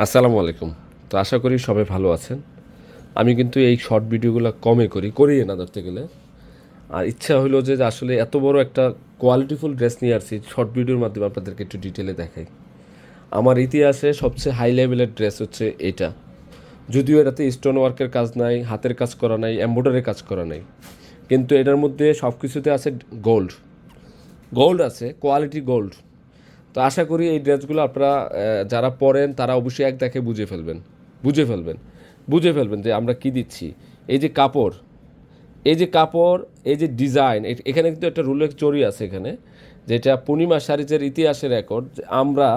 আসসালামু আলাইকুম। তো আশা করি সবাই ভালো আছেন। আমি কিন্তু এই শর্ট ভিডিওগুলো কমে করি করি না ধরতে গেলে। আর ইচ্ছা হলো যে আসলে এত বড় একটা কোয়ালিটিফুল ড্রেস নিয়ে আসছি শর্ট ভিডিওর মাধ্যমে আপনাদেরকে একটু ডিটেলে দেখাই। আমার ইতিহাসে সবচেয়ে হাই লেভেলের ড্রেস হচ্ছে এটা। যদিও এটাতে স্টোন ওয়ার্কের কাজ নাই, হাতের কাজ করা নাই এম্ব্রয়ডারির কাজ করা নাই। কিন্তু এটার মধ্যে সব কিছুতে আছে গোল্ড গোল্ড আছে কোয়ালিটি গোল্ড তো আশা করি এই ড্রেসগুলো আপনারা যারা পরেন, তারা অবশ্যই এক দেখে বুঝে ফেলবেন। বুঝে ফেলবেন। বুঝে ফেলবেন যে আমরা কি দিচ্ছি। এই যে কাপড়, এই যে কাপড়, এই যে ডিজাইন এখানে কিন্তু একটা রুলের চড়ি আছে এখানে, যেটা পূর্ণিমা শাড়িজের ইতিহাসের রেকর্ড আমরা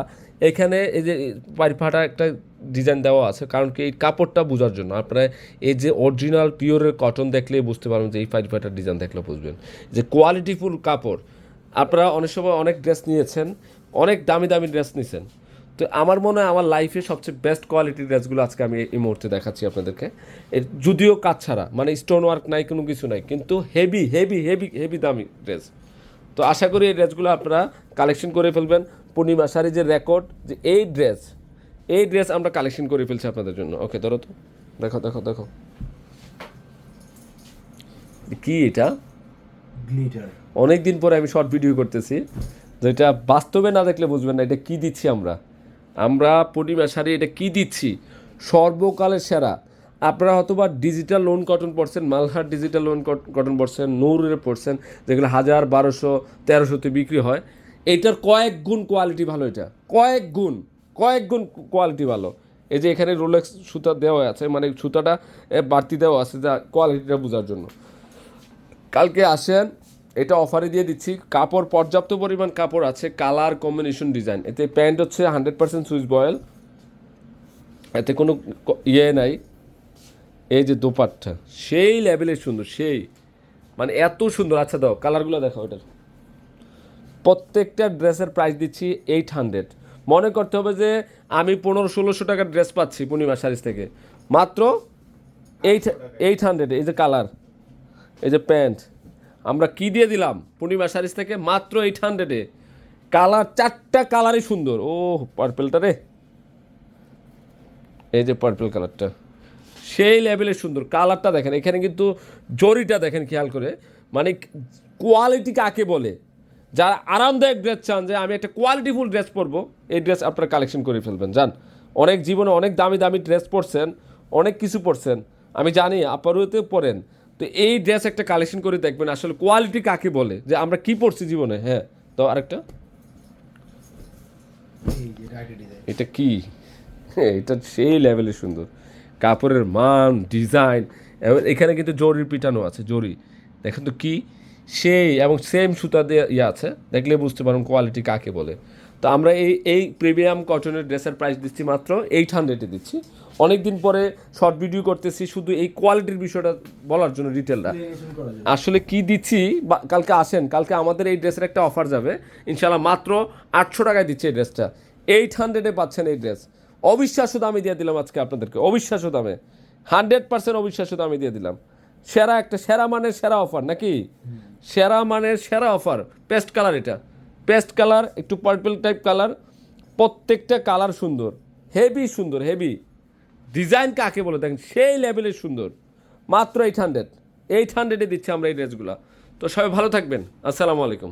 এখানে এই যে পাইরফাটা একটা ডিজাইন দেওয়া আছে, কারণ কি এই কাপড়টা বোঝার জন্য। আপনারা এই যে অরিজিনাল পিওরের কটন দেখলেই বুঝতে পারবেন যে এই পাইরফাটার ডিজাইন দেখলে বুঝবেন। যে কোয়ালিটিফুল কাপড়, আপনারা অনেক সময় অনেক ড্রেস নিয়েছেন অনেক দামি দামি ড্রেস নিয়েছেন তো আমার মনে হয় আমার লাইফে সবচেয়ে বেস্ট কোয়ালিটির ড্রেসগুলো আজকে আমি এই মুহূর্তে দেখাচ্ছি আপনাদেরকে। যদিও কাজ ছাড়া মানে স্টোন ওয়ার্ক নাই কোনো কিছু নাই কিন্তু হেভি হেভি হেভি হেভি দামি ড্রেস তো আশা করি এই ড্রেসগুলো আপনারা কালেকশন করে ফেলবেন। পূর্ণিমা শাড়ি যে রেকর্ড যে এই ড্রেস এই ড্রেস আমরা কালেকশন করে ফেলছি আপনাদের জন্য। ওকে ধরো তো। দেখো দেখো দেখো। কি এটা? অনেক দিন পরে আমি শর্ট ভিডিও করতেছি। যেটা বাস্তবে না দেখলে বুঝবেন না, এটা কি দিচ্ছি আমরা? আমরা পূর্ণিমা শাড়ি এটা কি দিচ্ছি? সর্বকালের সেরা। আপনারা হয়তোবা ডিজিটাল লোন কটন পড়ছেন মালহার ডিজিটাল লোন কটন পড়ছেন নূরের পড়ছেন যেগুলো হাজার, বারোশো, তেরোশোতে বিক্রি হয়। এইটার কয়েক গুণ কোয়ালিটি ভালো এটা। কয়েক গুণ কয়েক গুণ কোয়ালিটি ভালো। এই যে এখানে রোলেক্স সুতা দেওয়া আছে মানে সুতাটা বাড়তি দেওয়া আছে, যা কোয়ালিটিটা বোঝার জন্য। কালকে আসেন এটা অফারে দিয়ে দিচ্ছি। কাপড়, পর্যাপ্ত পরিমাণ কাপড় আছে, কালার কম্বিনেশন ডিজাইন। এতে প্যান্ট হচ্ছে হান্ড্রেড পার্সেন্ট সুইচ বয়েল। এতে কোনো ইয়ে নাই। এই যে দোপাট্টা, সেই লেভেলের সুন্দর, সেই। মানে এত সুন্দর আচ্ছা দাও, কালারগুলো দেখো এটার। প্রত্যেকটা ড্রেসের প্রাইস দিচ্ছি এইট হান্ড্রেড মনে করতে হবে যে আমি পনেরো, ষোলোশো টাকার ড্রেস পাচ্ছি পূর্ণিমা শাড়িজ থেকে। মাত্র এইট এইট হান্ড্রেড এই যে কালার, এই যে প্যান্ট। আমরা কি দিয়ে দিলাম? পূর্ণিমা শাড়িজ থেকে মাত্র এইট হান্ড্রেডে কালার চারটা কালারই সুন্দর। ও পার্পেলটা রে। এই যে পার্পেল কালারটা। সেই লেভেলের সুন্দর। কালারটা দেখেন, এখানে কিন্তু জরিটা দেখেন খেয়াল করে। মানে কোয়ালিটি কাকে বলে? যারা আরামদায়ক ড্রেস চান যে, আমি একটা কোয়ালিটিফুল ড্রেস পরবো, এই ড্রেস আপনারা কালেকশন করে ফেলবেন। জান, অনেক জীবনে অনেক দামি দামি ড্রেস পরছেন, অনেক কিছু পরছেন। আমি জানি আপনারও পরেন। তো এই ড্রেস একটা কালেকশন করে দেখবেন আসলে কোয়ালিটি কাকে বলে? যে আমরা কি পড়ছি জীবনে? হ্যাঁ তো আরেকটা। এটা কি? হ্যাঁ, এটা সেই লেভেলের সুন্দর। কাপড়ের মান ডিজাইন এবং এখানে কিন্তু জরির পিটানো আছে জরি। দেখেন তো কি? সেই এবং সেম সুতা দিয়ে ইয়ে আছে। দেখলে বুঝতে পারেন কোয়ালিটি কাকে বলে। তো আমরা এই এই প্রিমিয়াম কটনের ড্রেসের প্রাইস দিচ্ছি মাত্র এইট হান্ড্রেডে দিচ্ছি। অনেক দিন পরে শর্ট ভিডিও করতেছি শুধু এই কোয়ালিটির বিষয়টা বলার জন্য ডিটেলটা আসলে কি দিচ্ছি বা- কালকে আসেন কালকে আমাদের এই ড্রেসের একটা অফার যাবে। ইনশাল্লাহ মাত্র আটশো টাকায় দিচ্ছে এই ড্রেসটা এইট হান্ড্রেডে পাচ্ছেন এই ড্রেস অবিশ্বাস্য দামে দিয়ে দিলাম আজকে আপনাদেরকে অবিশ্বাস্য দামে। হান্ড্রেড পার্সেন্ট অবিশ্বাস্য দামে দিয়ে দিলাম। সেরা একটা সেরা মানের সেরা অফার নাকি? সেরা মানের সেরা অফার পেস্ট কালার এটা। পেস্ট কালার একটু পার্পল টাইপ কালার প্রত্যেকটা কালার সুন্দর। হেভি সুন্দর হেভি ডিজাইন কাকে বলে? দেখেন, সেই লেভেলের সুন্দর। মাত্র এইট হান্ড্রেড এইট হান্ড্রেডে দিচ্ছি আমরা এই ড্রেসগুলো তো সবাই ভালো থাকবেন। আসসালামু আলাইকুম।